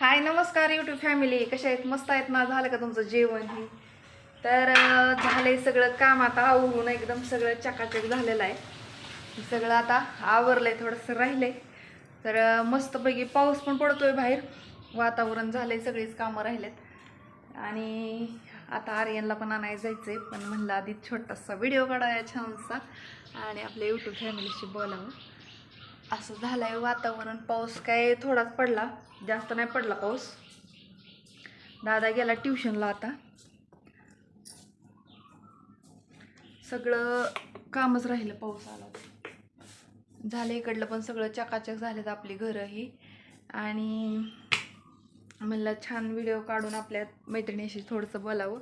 हाय नमस्कार YouTube family कशा आहेत? मस्त आहेत ना? झालं का तुमचं जेवण हे? तर झालं झालंय सगळं काम आता. आवरून एकदम सगळं चकाचक झालेलं आहे. सगळं आता आवरलंय थोडंसं राहिलंय. तर मस्तपैकी पाऊस पण पडतोय बाहेर. वातावरण झालंय सगळीच कामं राहिलेत. आणि आता आर्यनला पण आणायला जायचंय. पण म्हणलं आधी छोटासा व्हिडिओ काढाया छानसा. आणि आपल्या यूट्यूब फॅमिलीशी बोलावं. असं झालंय वातावरण. पाऊस काय थोडाच पडला. जास्त नाही पडला पाऊस. दादा गेला ट्युशनला आता. सगळं कामच राहिलं पाऊस आला झालं इकडलं पण सगळं चकाचक झालेत आपली घरंही. आणि म्हणलं छान व्हिडिओ काढून आपल्या मैत्रिणीशी थोडंसं बोलावं.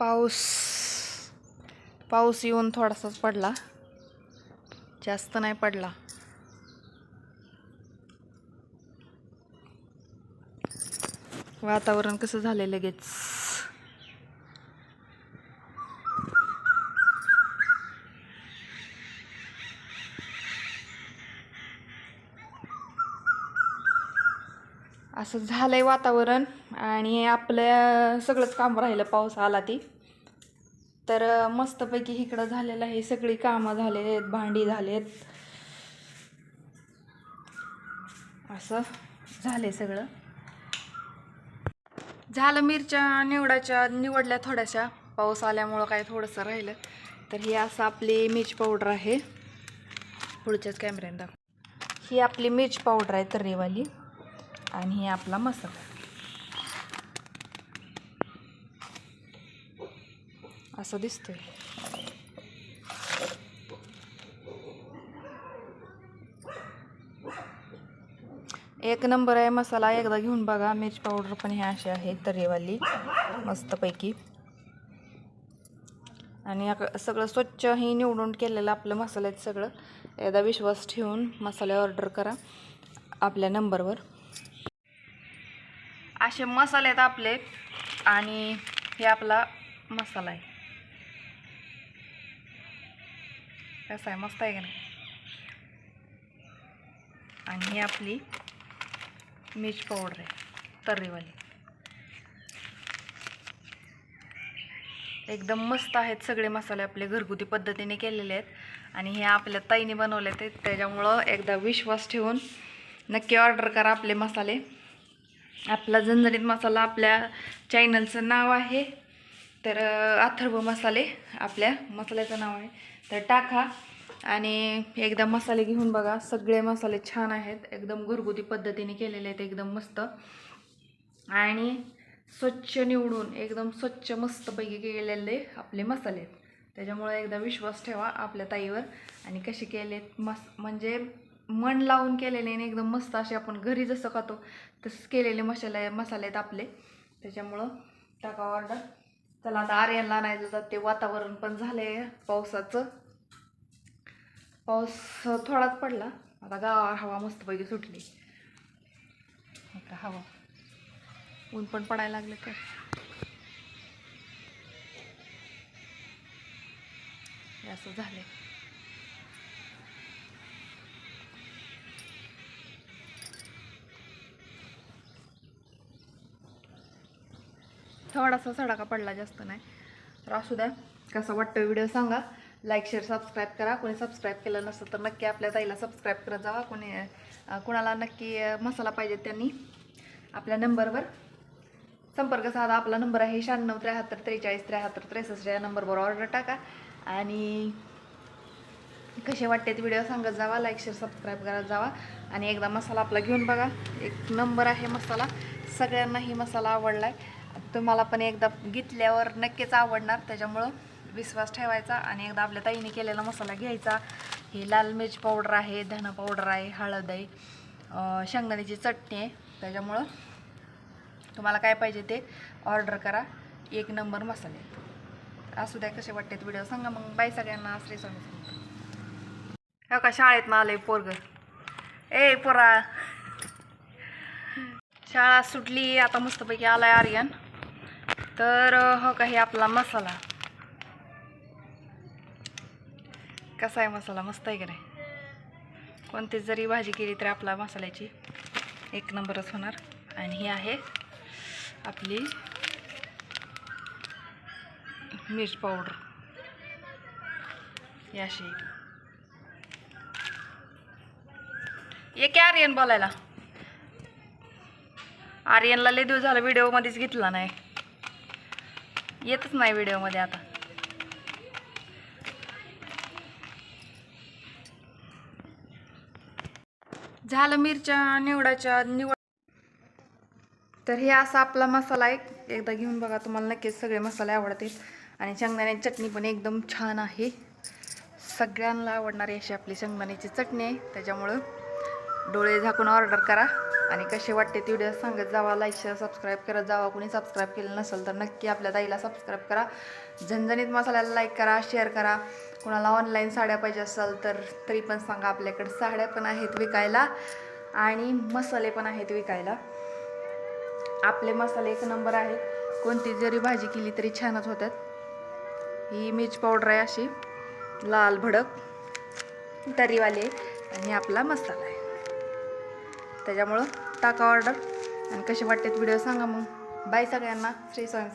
पाऊस पाऊस येऊन थोडासाच पडला. जास्त नाही पडला. वातावरण कसं झालंय लगेच? असं झालंय वातावरण आणि आपलं सगळंच काम राहिलं पाऊस आला ती. तर मस्तपैकी इकडं झालेलं आहे. सगळी कामं झालेली आहेत भांडी झालेत. असं झाले सगळं. झालं मिरच्या निवडाच्या निवडल्या थोड्याशा. पाऊस आल्यामुळं काय थोडंसं राहिलं. तर ही असं आपली मिर्च पावडर आहे. पुढच्याच कॅमेऱ्याने दाखव. ही आपली मिर्च पावडर आहे तर्रीवाली. आणि हे आपला मसाला. असं दिसतोय एक नंबर आहे मसाला एकदा घेऊन बघा. मिरची पावडर पण हे अशी आहे तर्रीवाली मस्तपैकी. आणि सगळं स्वच्छ हे निवडून केलेलं आपलं मसाल्यात सगळं. एकदा विश्वास ठेवून मसाले ऑर्डर करा आपल्या नंबरवर. असे मसाले आहेत आपले आणि हे आपला मसाला आहे. कसं आहे मस्त आहे. का नाही आणि ही आपली मिर्च पावडर आहे तर्रीवाली. एकदम मस्त आहेत सगळे मसाले आपले घरगुती पद्धतीने केलेले आहेत. आणि हे आपल्या ताईने बनवले आहेत त्याच्यामुळं एकदा विश्वास ठेवून नक्की ऑर्डर करा आपले मसाले. आपला झणझणीत मसाला आपल्या चॅनलचं नाव आहे तर अथर्व मसाले आपल्या मसाल्याचं नाव आहे. तर टाका. आणि एकदा मसाले घेऊन बघा. सगळे मसाले छान आहेत. एकदम घरगुती पद्धतीने केलेले आहेत. एकदम मस्त. आणि स्वच्छ निवडून एकदम स्वच्छ मस्तपैकी केलेले आपले मसाले आहेत. त्याच्यामुळे एकदा विश्वास ठेवा आपल्या ताईवर. आणि कसे केलेत? मस म्हणजे मन लावून केलेले आणि एकदम मस्त असे आपण घरी जसं खातो तसंच केलेले मसाले मसाले आहेत आपले. त्याच्यामुळं टाका ऑर्डर चला आता आर्यनला नाही जातात ते वातावरण पण झालंय पावसाचं. पाऊस थोडाच पडला. आता गावा हवा मस्तपैकी सुटली. आता हवा. ऊन पण पडायला लागलं तर. असं झालंय. थोडासा सडाका पडला जास्त नाही. तर असू द्या कसा वाटतं व्हिडिओ सांगा. लाईक शेअर सबस्क्राईब करा. कोणी सबस्क्राईब केलं नसतं तर नक्की आपल्या ताईला सबस्क्राईब करत जावा. कोणी कुणाला कोणाला नक्की मसाला पाहिजे त्यांनी आपल्या नंबरवर. संपर्क साधा. आपला नंबर आहे शहाण्णव त्र्याहत्तर त्रेचाळीस त्र्याहत्तर त्रेसष्ट या नंबरवर ऑर्डर टाका. आणि कसे वाटते व्हिडिओ सांगत जावा. लाईक शेअर सबस्क्राईब करत जावा. आणि एकदा मसाला आपला घेऊन बघा. एक नंबर आहे मसाला. सगळ्यांनाही मसाला आवडला आहे तुम्हाला पण एकदा घेतल्यावर नक्कीच आवडणार. त्याच्यामुळं विश्वास ठेवायचा आणि एकदा आपल्या ताईने केलेला मसाला घ्यायचा. हे लाल मिरची पावडर आहे धना पावडर आहे हळद आहे शेंगदाण्याची चटणी आहे. त्याच्यामुळं तुम्हाला काय पाहिजे ते ऑर्डर करा. एक नंबर मसाले. असू द्या कसे वाटतात व्हिडिओ सांगा मग. बाय सगळ्यांना. श्री स्वामी हो का? शाळेत ना आलंय पोरग. ए पोरा. शाळा सुटली. आता मस्तपैकी आलाय आर्यन. तर हो काही आपला मसाला. कसा आहे मसाला? मस्त आहे का नाही कोणती जरी भाजी केली तरी आपला मसाल्याची एक नंबरच होणार. आणि ही आहे आपली मिर्च पावडर. याशी ये की आर्यन बोलायला? आर्यनला लय दिवस झाला व्हिडिओमध्येच घेतला नाही. येतच नाही व्हिडिओमध्ये आता. झालं मिरच्या निवडाच्या निवड तर हे असा आपला मसाला आहे एकदा घेऊन बघा तुम्हाला नक्कीच सगळे मसाले आवडतील. आणि शेंगदाण्याची चटणी पण एकदम छान आहे. सगळ्यांना आवडणारी अशी आपली शेंगदाण्याची चटणी आहे. त्याच्यामुळं डोळे झाकून ऑर्डर करा. आणि कसे वाटते ते व्हिडिओ सांगत जावा. लाईक शेअर सबस्क्राईब करत जावा. कुणी सबस्क्राईब केलं नसेल तर नक्की आपल्या ताईला सबस्क्राईब करा. झणझणीत मसाल्याला लाईक करा शेअर करा. कुणाला ऑनलाईन साड्या पाहिजे असाल तर तरी पण सांगा. आपल्याकडे साड्या पण आहेत विकायला आणि मसाले पण आहेत विकायला. आपले मसाले एक नंबर आहे कोणती जरी भाजी केली तरी छानच होतात. ही मिर्च पावडर आहे अशी. लाल भडक. तरीवाली आहे. आणि आपला मसाला आहे. त्याच्यामुळं टाका ऑर्डर आणि कसे वाटतात व्हिडिओ सांगा मग. बाय सगळ्यांना. श्री स्वामी